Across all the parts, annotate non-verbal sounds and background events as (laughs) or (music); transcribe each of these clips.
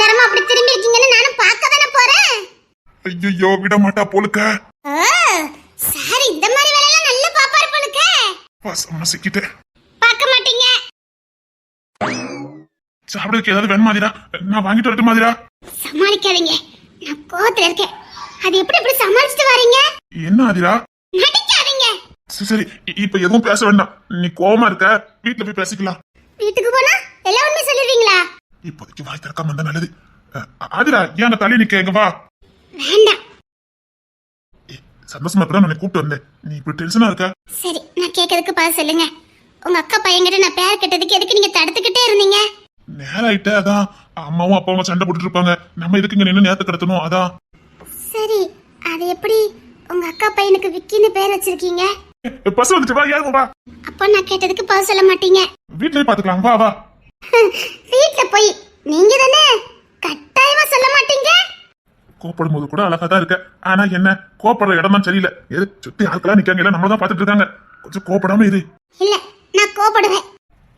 நேரமா அப்படி திரும்பி இருக்கீங்கன்னு நானும் பார்க்க தானே போறேன். ஐயோ விட மாட்டா போலுக்க சார் இந்த மாதிரி வேலையெல்லாம் நல்ல பாப்பாரு போலுக்க வசமா சிக்கிட்டேன் பார்க்க மாட்டீங்க. சாப்பிடுறதுக்கு ஏதாவது வேணும் மாதிரா நான் வாங்கிட்டு வரட்டு மாதிரா சமாளிக்காதீங்க. நான் கோவத்துல இருக்கேன். அது எப்படி இப்படி சமாளிச்சுட்டு வரீங்க? என்ன ஆதிரா நடிக்காதீங்க. சரி இப்ப எதுவும் பேச வேண்டாம். நீ கோவமா இருக்க. வீட்டுல போய் பேசிக்கலாம். வீட்டுக்கு போனா? எல்லா உண்மையும் சொல்லிடுவீங்களா? இப்போதைக்கு வாய் திறக்காம இருந்தா நல்லது. ஆதிரா ஏன் அங்க தள்ளி நிக்க எங்க வா. சந்தோஷமா இப்பதான் உன்னை கூப்பிட்டு வந்தேன். நீ இப்படி டென்ஷனா இருக்க? சரி நான் கேட்கறதுக்கு பதில் சொல்லுங்க. உங்க அக்கா பையன்கிட்ட நான் பேர் கட்டதுக்கு எதுக்கு நீங்க தடுத்துக்கிட்டே இருந்தீங்க? நேரம் ஆயிட்ட அதான். அம்மாவும் அப்பாவும் சண்டை போட்டுட்டு இருப்பாங்க. நம்ம எதுக்கு இங்க நின்று நேரத்தை கடத்தணும்? அதான். சரி அது எப்படி உங்க அக்கா பையனுக்கு விக்கின்னு பேர் வச்சிருக்கீங்க? பஸ் வந்துச்சு வா ஏன் வா. அப்போ நான் கேட்டதுக்கு பதில் சொல்ல மாட்டீங்க. வீட்லயே பாத்துக்கலாம் வா வா. வீட்ல போய் நீங்க தானே கட்டாயமா சொல்ல மாட்டீங்க? கோப்படும் போது கூட அழகா தான் இருக்க. ஆனா என்ன கோப்படுற இடம் தான் சரியில்லை. எது சுத்தி ஆட்களா நிக்காங்க இல்ல நம்மள தான் பாத்துட்டு இருக்காங்க. கொஞ்சம் கோப்படாம இரு. இல்ல நான் கோபப்படுவேன்.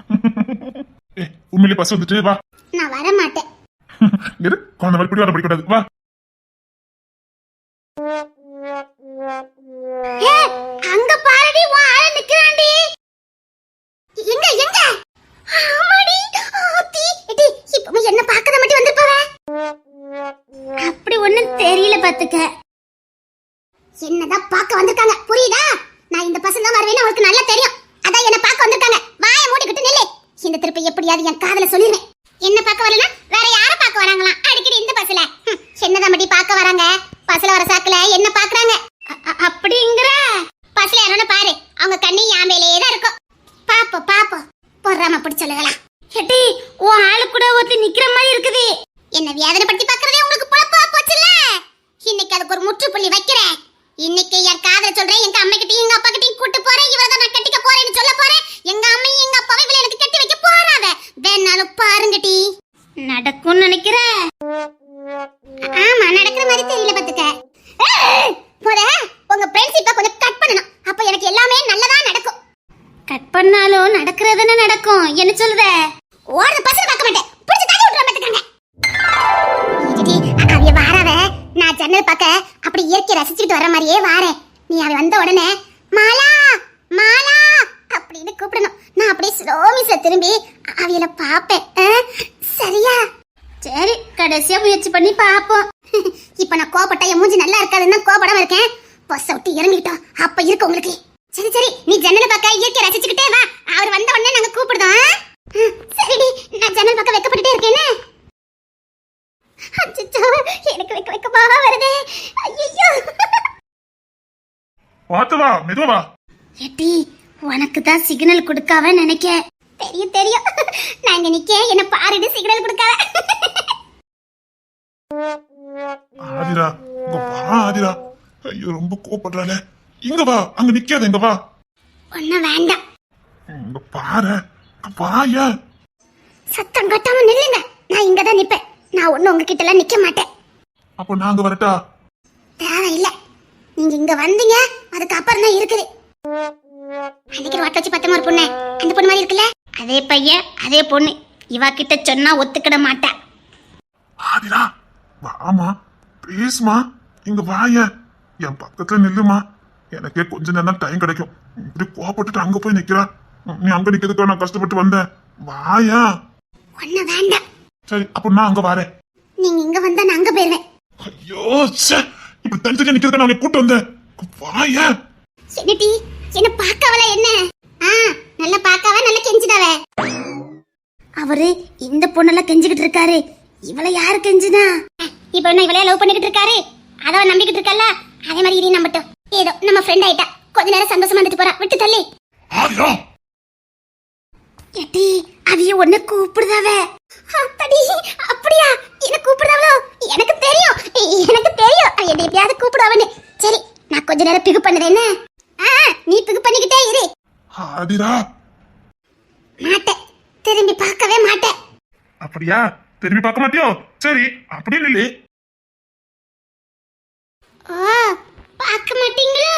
(laughs) ஏ உண்மையிலே பஸ் வந்துட்டு வா. நான் வர மாட்டேன் இரு (laughs) குழந்தை பிடி வர பிடிக்கூடாது வா. அங்க பாருடி உன் ஆள நிக்கிறான்டி எங்க எங்க ஆமாடி ஆத்தி எடி இப்போ என்ன பார்க்கத மட்டும் வந்திருப்பவ அப்படி ஒண்ணும் தெரியல பாத்துக்க என்னதான் பார்க்க வந்திருக்காங்க புரியுதா நான் இந்த பசங்க தான் வருவேன்னு அவளுக்கு நல்லா தெரியும் அதான் என்ன பார்க்க வந்திருக்காங்க வாயை மூடிக்கிட்டு நில்லு இந்த திருப்பி எப்படியாவது என் காதுல சொல்லிடுவேன் என்ன பார்க்க வரலனா வேற யார பார்க்க வராங்களாம் அடிக்கடி இந்த பஸ்ல ஹம், என்னதான் மட்டி பார்க்க வராங்க பஸ்ல வர சாக்குல என்ன பாக்குறாங்க அ- அ- அப்படிங்கிற பஸ்ல யாரோன்னு பாரு அவங்க கண்ணி என் மேலேயே தான் இருக்கும் பாப்போம் பாப்போம் பொறாம அப்படி சொல்லுங்களா எட்டி உன் ஆளு கூட ஒருத்தி நிக்கிற மாதிரி இருக்குது என்ன வேதனை பத்தி பாக்குறதே உங்களுக்கு பொழப்பா போச்சுல இன்னைக்கு அதுக்கு ஒரு முற்றுப்புள்ளி வைக்கிறேன் இன்னைக்கு என் காதல சொல்றேன் எங்க அம்மா கிட்டயும் எங்க அப்பா கிட்டயும் கூட்டு போறேன் இவரை தான் நான் கட்டிக்க போறேன்னு சொல்ல போறேன் எங்க அம்மையும் எங்க அப்பாவும் இவளை எனக்கு கட்டி வைக்க போறாவ வேணாலும் பாருங்கடி நடக்கும் நினைக்கிறேன் ஆமா நடக்கிற மாதிரி தெரியல பாத்துக்க ஏய், முத உங்க ஃப்ரெண்ட்ஷிப்பை கொஞ்சம் கட் பண்ணணும் அப்ப எனக்கு எல்லாமே நல்லதா நடக்கும் கட் பண்ணாலும் நடக்கிறதுன்னு நடக்கும். என்ன சொல்லுத? ஓடுற பசங்க பார்க்க மாட்டேன். பிடிச்சு தள்ளி விட்டுற பாத்துக்கங்க அவிய வாராவ நான் ஜன்னல் பார்க்க அப்படி இயற்கை ரசிச்சுட்டு வர மாதிரியே வாரேன். நீ அவ வந்த உடனே மாலா மாலா அப்படின்னு கூப்பிடணும். நான் அப்படியே ஸ்லோமிஸ்ல திரும்பி அவியல பாப்பேன் சரியா? சரி கடைசியா முயற்சி பண்ணி பாப்போம் (laughs) இப்ப நான் கோபப்பட்டா என் மூஞ்சி நல்லா இருக்காதுன்னு தான் கோபப்படாம இருக்கேன். பஸ் விட்டு இறங்கிட்டோம் அப்ப இருக்கு உங்களுக்கு. சரி சரி. நீ ஜன்னல் பக்கம் இயற்கை ரசிச்சுக்கிட்டே வா. அவர் வந்த உடனே நாங்க கூப்பிடுதோம் சரிடி நான் ஜன்னல் பக்கம் வெக்கப்பட்டுட்டே இருக்கேனே. அச்சச்சோ. எனக்கு வைக்க வைக்கமா வருதே. ஐயோ பார்த்து வா மெதுவா எட்டி உனக்கு தான் சிக்னல் கொடுக்காவ நினைக்க. தெரியும் தெரியும். நான் இங்க நிக்க என்ன பாருடி சிக்னல் கொடுக்காவ. ஆதிரா இங்க வா ஆதிரா. ஐயோ ரொம்ப கோப்படுறாளே இங்க வா அங்க நிக்காத இங்க வா. ஒன்னும் வேண்டாம். இங்க பாரு வாயா. சத்தம் கட்டாம நில்லுங்க. நான் இங்க தான் நிப்பேன். நான் ஒண்ணு உங்ககிட்ட எல்லாம் நிக்க மாட்டேன். அப்போ நாங்க வரட்டா? தேவையில்ல. நீங்க இங்க வந்தீங்க அதுக்கு அப்புறம் தான் இருக்குது. அன்னைக்கு வாட்ட வச்சு பத்தமா ஒரு பொண்ணு. அந்த பொண்ணு மாதிரி இருக்குல்ல? அதே பையன் அதே பொண்ணு. இவா கிட்ட சொன்னா ஒத்துக்கிட மாட்டா ஆதிரா வாமா ப்ளீஸ்மா இங்க வாய. என் பக்கத்துல நில்லுமா. எனக்கே கொஞ்ச நேரம் தான் டைம் கிடைக்கும். இப்படி கோவப்பட்டுட்டு அங்க போய் நிக்கிறா நீ அங்க நிக்கிறதுக்கு நான் கஷ்டப்பட்டு வந்தேன். வாயா. ஒண்ணு வேண்டாம். சரி அப்போ நான் அங்க வரேன். நீங்க இங்க வந்தா நான் அங்க போயிருவேன். ஐயோ ச்சே. இப்படி தனித்தனியா நிக்கிறதுக்கு நான் உன்னை கூட்டு வந்தேன். வாயா. என்னடி என்ன பார்க்கவல என்ன? ஆ நல்லா பார்க்கவ நல்லா கெஞ்சிடாவ அவரு இந்த பொண்ணெல்லாம் கெஞ்சிக்கிட்டு இருக்காரு. இவள யாரு கெஞ்சுனா? இப்ப என்ன இவளைய லவ் பண்ணிக்கிட்டு இருக்காரு? அதவ நம்பிக்கிட்டு இருக்கல்ல? அதே மாதிரி இதையும் நம்பட்டும். ஏதோ நம்ம ஃப்ரெண்ட் ஆயிட்டா. கொஞ்ச நேரம் சந்தோஷமா இருந்துட்டு போறா. விட்டு தள்ளி. ஆதிரா! எட்டி அவிய ஒண்ணு கூப்பிடுதாவ. அப்படி அப்படியா? என்ன கூப்பிடுதாவளோ எனக்கு தெரியும். எனக்கு தெரியும். என்னை எப்படியாவது கூப்பிடுவான்னு சரி நான் கொஞ்ச நேரம் பிகு பண்ணுறேன் என்ன? நீ பிகு பண்ணிக்கிட்டே இரு. ஆதிரா! மாட்டேன் திரும்பி பார்க்கவே மாட்டேன் அப்படியா? திரும்பி பார்க்க மாட்டியோ? சரி அப்படியே நில்லு. ஓ மாட்டீங்களோ?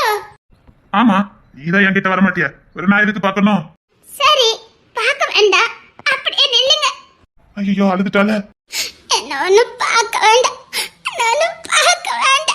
ஆமா நீதான் என்கிட்ட வர மாட்டியா ஒரு நான் எதுக்கு பார்க்கணும்? சரி பார்க்க வேண்டாம். அப்படியே நில்லுங்க. ஐயோ அழுதுட்டால என்ன ஒன்றும் பார்க்க வேண்டாம். நானும் பார்க்க வேண்டாம்.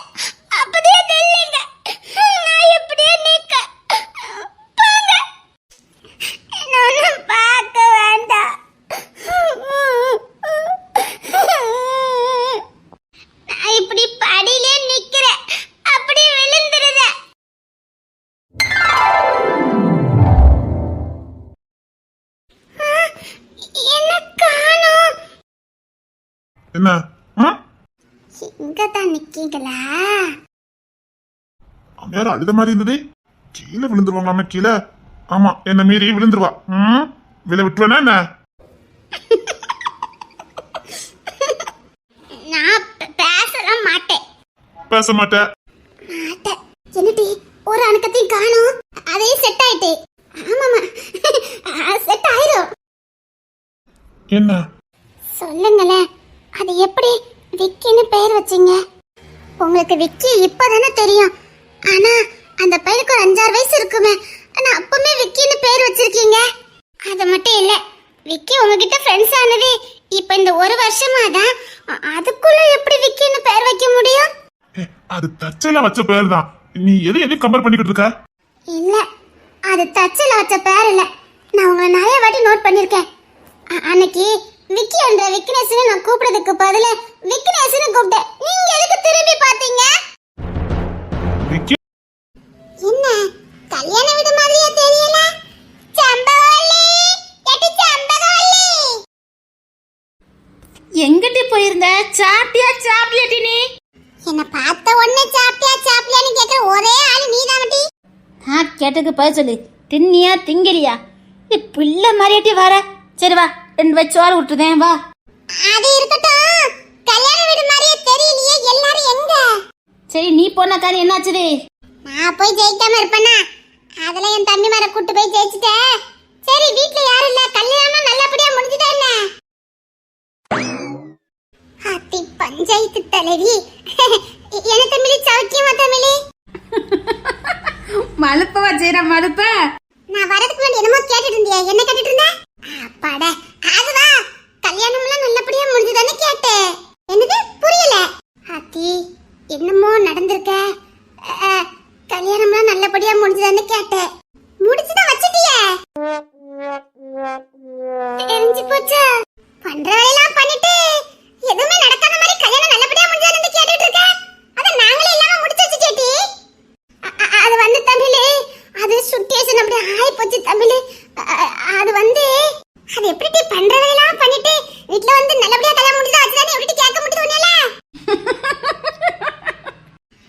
இங்க தான் நிக்கீங்களா? யாரும் அழுத மாதிரி இருந்தது. கீழே விழுந்துருவாங்களாம கீழே. ஆமா என்ன மீறி விழுந்துருவா. ம்? விழ விட்டுருவேனா என்ன? நான் பேசலாம் மாட்டேன். பேச மாட்டேன் மாட்டேன் என்னடி ஒரு அணுக்கத்தையும் காணோம். அதையும் செட் ஆயிட்டு. ஆமாமா. செட் ஆயிரும். என்ன? சொல்லுங்களேன். அது எப்படி? விக்கின்னு பேர் வச்சீங்க. உங்களுக்கு விக்கி இப்பதானே தெரியும். ஆனா அந்த பையனுக்கு ஒரு அஞ்சாறு வயசு இருக்குமே. ஆனா அப்பவுமே விக்கின்னு பேர் வச்சிருக்கீங்க. அது மட்டும் இல்ல விக்கி உங்ககிட்ட ஃப்ரெண்ட்ஸ் ஆனது இப்ப இந்த ஒரு வருஷமா தான். அதுக்குள்ள எப்படி விக்கின்னு பேர் வைக்க முடியும்? அது தச்சையில வச்ச பேர் தான். நீ எது எதையும் கம்பேர் பண்ணிக்கிட்டு இருக்க? இல்ல அது தச்சில வச்ச பேர் இல்ல. நான் உங்களை நிறைய வாட்டி நோட் பண்ணிருக்கேன். அன்னைக்கு விக்கி என்ற விக்னேஸ்னு நான் கூப்பிடுறதுக்கு பதிலா விக்னேஸ்னு கூப்பிட்டேன். நீங்க எதுக்கு திரும்பி பாத்தீங்க விக்கி என்ன? கல்யாண வீடு மாதிரியே தெரியல? சம்பவல்லி எட்டி சம்பவல்லி எங்கிட்டு போயிருந்த? சாப்பிட்டியா சாப்பிடலட்டி நீ என்ன பார்த்த உடனே சாப்பிட்டியா சாப்பிட்டியான்னு கேக்குற ஒரே ஆளு நீதானடி நான் கேட்டதுக்கு பதில் சொல்லு. தின்னியா திங்கலியா? நீ பிள்ளை மாதிரியாட்டி வர. சரி வா ரெண்டு வச்சு வாரம் விட்டுதேன் வா. அது இருக்கட்டும். சரி நீ போன காரியம் என்னாச்சுது? நான் போய் ஜெயிக்காம இருப்பேனா? அதுல என் தம்பி மார கூட்டு போய் ஜெயிச்சுட்டேன் சரி வீட்ல யாரும் இல்ல. கல்யாணம் நல்லபடியா முடிஞ்சுட்டா என்ன? அத்தி பஞ்சாயத்து தலைவி. என்ன தமிழி? சௌக்கியமா தமிழி? மழுப்ப வச்சுற மழுப்ப நான் வரதுக்கு முன்னாடி என்னமோ கேட்டுட்டு இருந்தியா? என்ன கேட்டுட்டு இருந்த? அப்பாட அதுவா. கல்யாணம்லாம் நல்லபடியா முடிஞ்சுதானே கேட்டேன். என்னது? புரியல. அத்தி என்னமோ நடந்திருக்க? கல்யாணம்லாம் நல்லபடியா முடிஞ்சதான்னு கேட்டேன். முடிச்சுதான் வச்சிட்டியே. தெரிஞ்சு போச்சா? பண்ற வேலையெல்லாம் பண்ணிட்டு எதுவுமே நடக்காத மாதிரி கல்யாணம் நல்ல முடிஞ்சாதுன்னு கேட்டுட்டு இருக்க அத நாங்களே இல்லாம முடிச்சு வச்சு கேட்டி அ- அ- அது வந்து தமிழ் அது சுட்டியேஷன் அப்படி ஆயி போச்சு தமிழ் அ- அது வந்து அது எப்படி டி பண்ற வேலையெல்லாம் பண்ணிட்டு வீட்ல வந்து நல்லபடியா கல்யாணம் முடிஞ்சா அதுதானே எப்படி கேட்க முடியுது உன்னால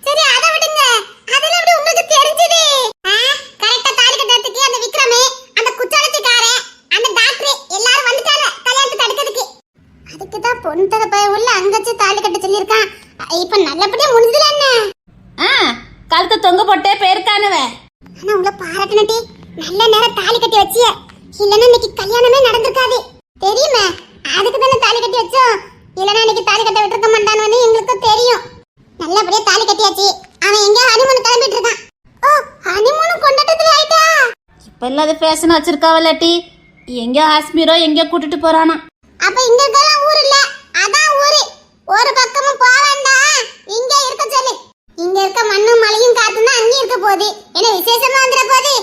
சரி அத விடுங்க அதெல்லாம் எப்படி உங்களுக்கு தெரிஞ்சது கரெக்டா தாலி கட்டுறதுக்கு அந்த விக்ரமே அந்த குச்சாலத்துக்காரன் அந்த டாக்டர் எல்லாரும் வந்துட்டாங்க கல்யாணத்தை தடுக்கிறதுக்கு அதுக்கு தான் பொண்ணு தர பையன் உள்ள அங்கச்சு தாலி கட்ட சொல்லியிருக்கான் இப்ப நல்லபடியா முடிஞ்சதுல என்ன ஆ கழுத்தை தொங்க போட்டே போயிருக்கானுவ. ஆனா உங்களை பாராட்டனடி நல்ல நேரம் தாலி கட்டி வச்சிய. இல்லைன்னா இன்னைக்கு கல்யாணமே நடந்திருக்காது. தெரியுமே? அதுக்கு தானே தாலி கட்டி வச்சோம். இல்லைன்னா இன்னைக்கு தாலி கட்ட விட்டுருக்க மாட்டான்னு எங்களுக்கு தெரியும். நல்லபடியா தாலி கட்டியாச்சு. அவன் எங்க ஹனிமூன் கிளம்பிட்டு இருக்கான். ஓ ஹனிமூன் கொண்டாட்டத்துல ஆயிட்டா இப்ப இல்லாத ஃபேஷன் வச்சிருக்காவல்லாட்டி எங்கேயோ காஷ்மீரோ எங்கேயோ கூட்டிட்டு போறானா. அப்ப இங்க இருக்கலாம் ஊர் இல்ல. அதான் ஊரு. ஒரு பக்கமும் போக வேண்டாம் இங்க இருக்க சொல்லு இங்க இருக்க மண்ணும் மழையும் காத்தும் தான் அங்கேயும் இருக்க போகுது என்ன விசேஷமா வந்துட போகுது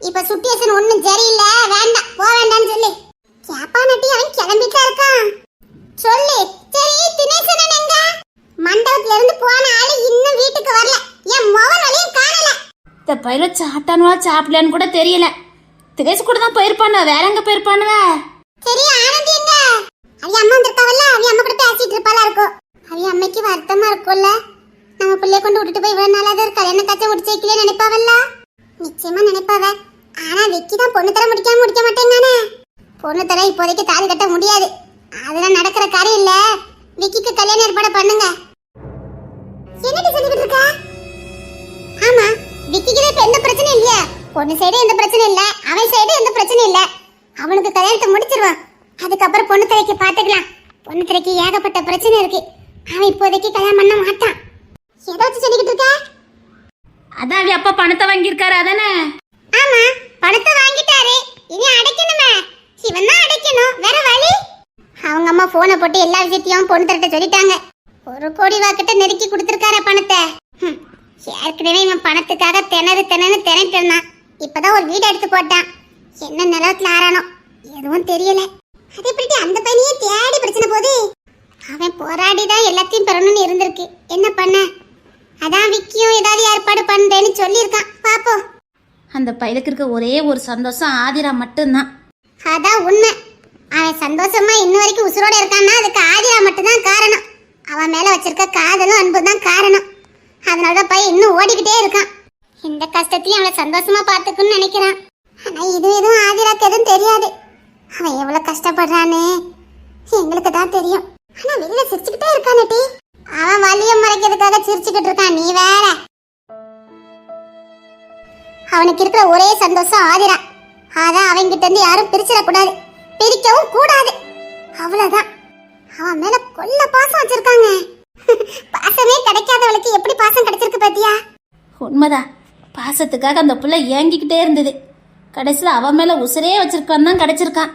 இப்ப சுட்டியேஷன் ஒண்ணும் சரியில்லை வேண்டாம் போக வேண்டாம்னு சொல்லு கேப்பா நட்டி அவன் கிளம்பிட்டா இருக்கான் சொல்லு சரி தினேசன் எங்க மண்டபத்துல இருந்து போன ஆளு இன்னும் வீட்டுக்கு வரல என் மோகன் வழியும் காணல இந்த பயில சாப்பிட்டானுவா சாப்பிடலான்னு கூட தெரியல. திகேஷ் கூட தான் போயிருப்பானு வேற எங்க போயிருப்பானுவ சரி ஆனந்தி எங்க? அவி அம்மா வந்திருக்காவல்ல அவி அம்மா கூட பேசிட்டு இருப்பாளா இருக்கும். அவி அம்மைக்கு வருத்தமா இருக்கும்ல. நம்ம பிள்ளைய கொண்டு விட்டுட்டு போய் இவ்வளவு நாளாவது ஒரு கல்யாண காய்ச்சல் முடிச்சு வைக்கல நினைப்பாவல்ல? நிச்சயமா நினைப்பாவ. ஆனா விக்கி தான் பொண்ணு தர முடிக்காம முடிக்க மாட்டேங்கானே பொண்ணு தர இப்போதைக்கு தாலி கட்ட முடியாது. அதெல்லாம் நடக்கிற காரியம் இல்ல. விக்கிக்கு கல்யாணம் ஏற்பாடு பண்ணுங்க. என்னடி சொல்லிக்கிட்டு இருக்க? விக்கிக்கு இப்ப எந்த பிரச்சனையும் இல்லையா. பொண்ணு சைடு எந்த பிரச்சனையும் இல்ல. அவன் சைடு எந்த பிரச்சனையும் இல்ல. அவனுக்கு கல்யாணத்தை முடிச்சிருவான். அதுக்கப்புறம் பொண்ணு திரைக்கு பாத்துக்கலாம் பொண்ணு திரைக்கு ஏகப்பட்ட பிரச்சனை இருக்கு. அவன் இப்போதைக்கு கல்யாணம் பண்ண மாட்டான். ஏதாச்சும் சொல்லிக்கிட்டு இருக்க? அதான் அவ அப்பா பணத்தை வாங்கியிருக்காரு அதானே? ஆமா பணத்தை வாங்கிட்டாரு. இனி அடைக்கணுமே. இவன் தான் அடைக்கணும். வேற வழி? அவங்க அம்மா போனை போட்டு எல்லா விஷயத்தையும் பொண்ணு தரட்ட சொல்லிட்டாங்க. ஒரு கோடி ரூபா கிட்ட நெருக்கி கொடுத்துருக்காரு பணத்தை. ஏற்கனவே இவன் பணத்துக்காக திணறு திணறு திணறிட்டு இருந்தான். இப்பதான் ஒரு வீடு எடுத்து போட்டான். என்ன நிலத்துல ஆறானோ எதுவும் தெரியல. அது எப்படி அந்த பையனையே தேடி பிரச்சனை போகுது அவன் போராடி தான் எல்லாத்தையும் பெறணும்னு இருந்திருக்கு. என்ன பண்ண? அதான் விக்கியும் ஏதாவது ஏற்பாடு பண்றேன்னு சொல்லியிருக்கான். பாப்போம். அந்த பயலுக்கு இருக்க ஒரே ஒரு சந்தோஷம் ஆதிரா மட்டும்தான். அதான் உண்மை. அவன் சந்தோஷமா இன்ன வரைக்கும் உசுரோட இருக்கான்னா அதுக்கு ஆதிரா மட்டும்தான் காரணம். அவன் மேல வச்சிருக்க காதலும் அன்பு தான் காரணம். அதனால தான் பையன் இன்னும் ஓடிக்கிட்டே இருக்கான். இந்த கஷ்டத்தையும் அவளை சந்தோஷமா பார்த்துக்குன்னு நினைக்கிறான். ஆனா இது எதுவும் ஆதிராக்கு எதுவும் தெரியாது. அவன் எவ்வளவு கஷ்டப்படுறான்னு எங்களுக்கு தான் தெரியும். ஆனா வெளியில சிரிச்சுக்கிட்டே இருக்கானே டி. அவன் வலிய மறைக்கிறதுக்காக சிரிச்சுக்கிட்டு இருக்கான் நீ வேற. அவனுக்கு இருக்கிற ஒரே சந்தோஷம் ஆதிரா. அதான் அவங்கிட்ட இருந்து யாரும் பிரிச்சிடக்கூடாது. பிரிக்கவும் கூடாது. அவ்வளவுதான். அவன் மேல கொல்ல பாசம் வச்சிருக்காங்க. பாசமே கிடைக்காதவளுக்கு எப்படி பாசம் கிடைச்சிருக்கு பாத்தியா? உண்மைதான். பாசத்துக்காக அந்த புள்ள ஏங்கிக்கிட்டே இருந்தது. கடைசியில் அவன் மேலே உசுரே வச்சிருக்கான் தான் கிடைச்சிருக்கான்.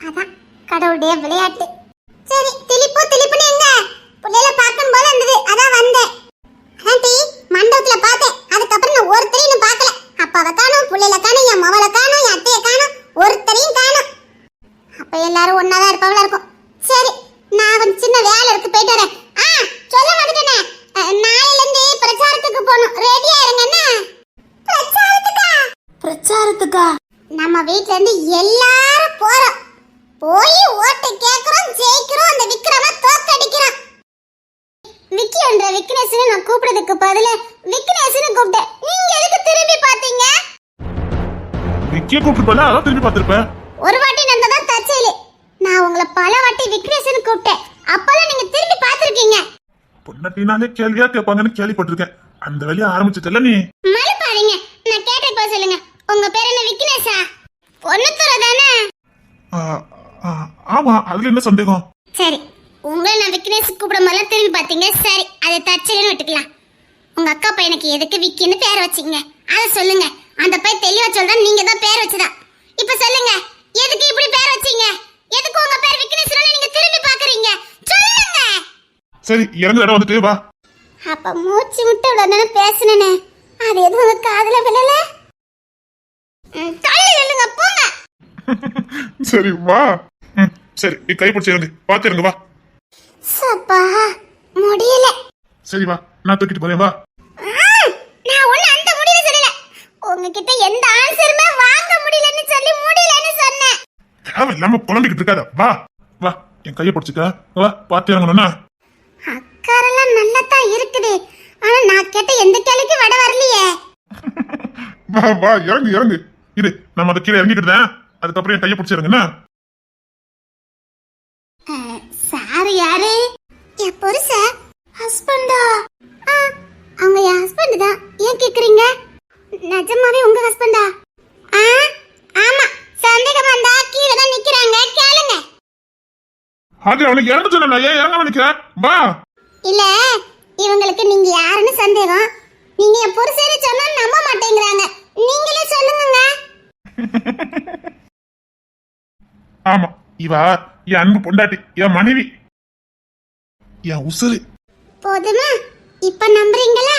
அதான் கடவுளுடைய விளையாட்டு. சரி திலிப்பு திலிப்புன்னு எங்க புள்ளையில பார்க்கும் போல இருந்தது அதான் வந்தேன் அதான் டி மண்டபத்துல பார்த்தேன் அதுக்கப்புறம் நான் ஒருத்தரையும் இன்னும் பார்க்கல அப்பாவை காணும் புள்ளையில காணும் என் மவளை காணும் என் அத்தையை காணும் ஒருத்தரையும் காணும் அப்ப எல்லாரும் ஒன்னாதான் இருப்பாங்களா இருக்கும் சரி நான் கொஞ்சம் சின்ன வேலை இருக்கு போயிட்டு வரேன் ஆ சொல்ல மாட்டேனே நாளையில இருந்து பிரச்சாரத்துக்கு போகணும் ரெடியா இருங்க என்ன பிரச்சாரத்துக்கா பிரச்சாரத்துக்கா நம்ம வீட்ல இருந்து எல்லாரும் போறோம் போய் ஓட்டு கேக்குறோம் ஜெயிக்கிறோம் அந்த விக்ரம தோக்கடிக்கிறோம் விக்கி என்ற விக்னேஸ்னு நான் கூப்பிடுறதுக்கு பதிலா விக்னேஸ்னு கூப்பிட்டேன். நீங்க எதுக்கு திரும்பி பாத்தீங்க விக்கிய கூப்பிட்டு அதான் திரும்பி பார்த்திருப்பேன். ஒரு வாட்டி நடந்ததா தச்சையிலே நான் உங்களை பல வாட்டி விக்னேஸ்னு கூப்பிட்டேன். அப்பெல்லாம் நீங்க திரும்பி பார்த்திருக்கீங்க. பொண்ணட்டினாலே கேள்வியா கேட்பாங்கன்னு கேள்விப்பட்டிருக்கேன். அந்த வேலையை ஆரம்பிச்சிட்டல நீ. மழை பாருங்க நான் கேட்ட இப்ப சொல்லுங்க. உங்க பேர் என்ன விக்னேஷா? பொண்ணுத்துறை தானே? ஆமா அதுல என்ன சந்தேகம்? சரி உங்களை நான் விக்னேஷ் கூப்பிடும் போதெல்லாம் திரும்பி பார்த்தீங்க? சரி அதை தச்சைன்னு விட்டுக்கலாம். உங்க அக்கா பையனுக்கு எதுக்கு விக்கின்னு பேர் வச்சீங்க. அதை சொல்லுங்க. அந்த பையன் தெளிவா சொல்றா நீங்க தான் பேர் வச்சதா இப்ப சொல்லுங்க எதுக்கு இப்படி பேர் வச்சீங்க? எதுக்கு உங்க பேர் விக்னேஷ் நீங்க திரும்பி பாக்குறீங்க சொல்லுங்க! சரி இறங்குற இடம் வந்துட்டு வா. அப்ப மூச்சு முட்டை நேரம் பேசுனேனே? அது எதுவும் உங்க காதுல விழல? தள்ளி நில்லுங்க போங்க. (laughs) சரி வா. ம், சரி நீ கை பிடிச்சி இறங்கு. பார்த்து இறங்கு வா. சப்பா முடியல. சரி வா நான் தூக்கிட்டு போறேன் வா. நான் ஒண்ணு அந்த முடியல சொல்லல. உங்ககிட்ட எந்த ஆன்சருமே வாங்க முடியலன்னு சொல்லி முடியலன்னு சொன்னேன். தேவை இல்லாம புலம்பிக்கிட்டு இருக்காத. வா வா. என் கையை பிடிச்சிக்க. வா பார்த்து இறங்கணும்னா. அக்காரெல்லாம் நல்லா தான் இருக்குது. ஆனா நான் கேட்ட எந்த கேள்விக்கும் விட வரலையே. வா வா இறங்கு இறங்கு. இரு நம்ம அதை கீழே இறங்கிக்கிட்டேன் அதுக்கப்புறம் என் கையை பிடிச்சி இறங்குண்ணா சார் யாரு? என் புருஷ ஹஸ்பண்டா அவங்க என் ஹஸ்பண்ட் தான். ஏன் கேக்குறீங்க? நிஜமாவே உங்க ஹஸ்பண்டா ஆ ஆமா சந்தேகம் வந்தா கீழே தான் நிக்கிறாங்க. கேளுங்க. அது அவனுக்கு இறங்க சொன்ன ஏன் இறங்க நிக்கிறேன்? வா. இல்ல இவங்களுக்கு நீங்க யாருன்னு சந்தேகம். நீங்க என் புருஷன்னு சொன்னா நம்ப மாட்டேங்கிறாங்க. நீங்களே சொல்லுங்க ஆமா இவா என் அன்பு பொண்டாட்டி என் மனைவி. என் உசுறு. போதுமா? இப்ப நம்புறீங்களா?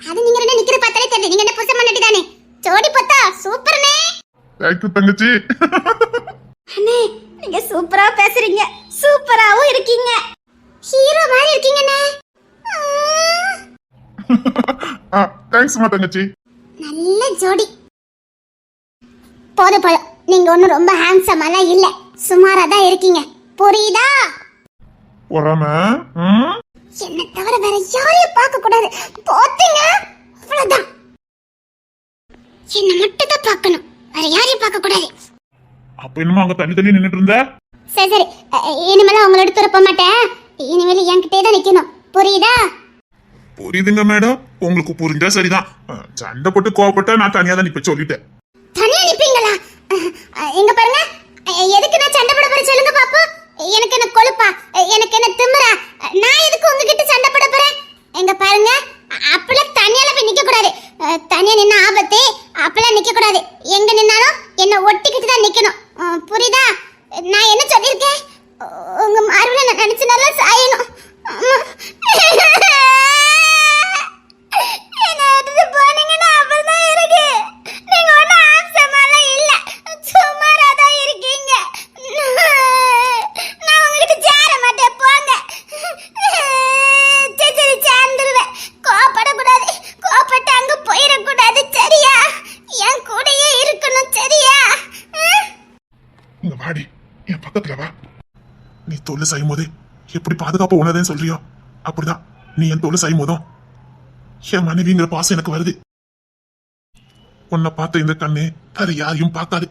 அது நீங்க ரெண்டு நிக்கிற பார்த்தாலே தெரியுது நீங்க என்ன புருஷன் பண்ணி தானே. ஜோடி பார்த்தா சூப்பர்னே. தேங்க்யூ தங்கச்சி. அண்ணே நீங்க சூப்பரா பேசுறீங்க. சூப்பராவும் இருக்கீங்க. ஹீரோ மாதிரி இருக்கீங்கண்ணே. (laughs) ஆ, தேங்க்ஸ்மா தங்கச்சி. நல்ல ஜோடி. போதும் போதும். நீங்க ஒன்றும் ரொம்ப ஹேண்ட்ஸமெல்லாம் இல்ல. சுமாரா தான் இருக்கீங்க. புரியுதா? பொறாம? என்ன தவிர வேற யாரையும் பார்க்க கூடாது. போத்தீங்க. அவ்வளவுதான். என்ன மட்டும் தான் பார்க்கணும். வேற யாரையும் பார்க்க கூடாது. அப்ப என்னமோ அங்க தள்ளி தள்ளி நின்னுட்டு இருந்த? சரி சரி. இனிமேல உங்களை எடுத்து வரப்ப மாட்டேன். இனிமேல் என்கிட்டே தான் நிக்கணும். புரியுதா? புரியுதுங்க மேடம். உங்களுக்கு புரிஞ்சா சரிதான். சண்டை போட்டு கோவப்பட்டா நான் தனியா தான் இப்ப சொல்லிட்டேன். தனியா நிப்பீங்களா? எங்க பாருங்க. எதுக்கு நான் சண்டை போட போறேன் சொல்லுங்க பாப்போம் எனக்கு என்ன கொழுப்பா அஹ், எனக்கு என்ன திமிரா அஹ், நான் எதுக்கு உங்ககிட்ட சண்டை போட போறேன் எங்க பாருங்க அ- அப்பெல்லாம் தனியால போய் நிக்க கூடாது அஹ், தனியா நின்ன ஆபத்து அப்பெல்லாம் நிக்க கூடாது எங்க நின்னாலும் என்ன ஒட்டிக்கிட்டு தான் நிக்கணும் அஹ், புரியுதா நான் என்ன சொல்லியிருக்கேன் உ- உங்க மார்பில் தோல்ல செய்யும் போதே எப்படி பாதுகாப்பு உணர்தேன்னு சொல்றியோ? அப்படிதான். நீ என் தோல்ல செய்யும் போதும் என் மனைவிங்கிற பாசம் எனக்கு வருது. உன்னை பார்த்த இந்த கண்ணு வேற யாரையும் பார்க்காது.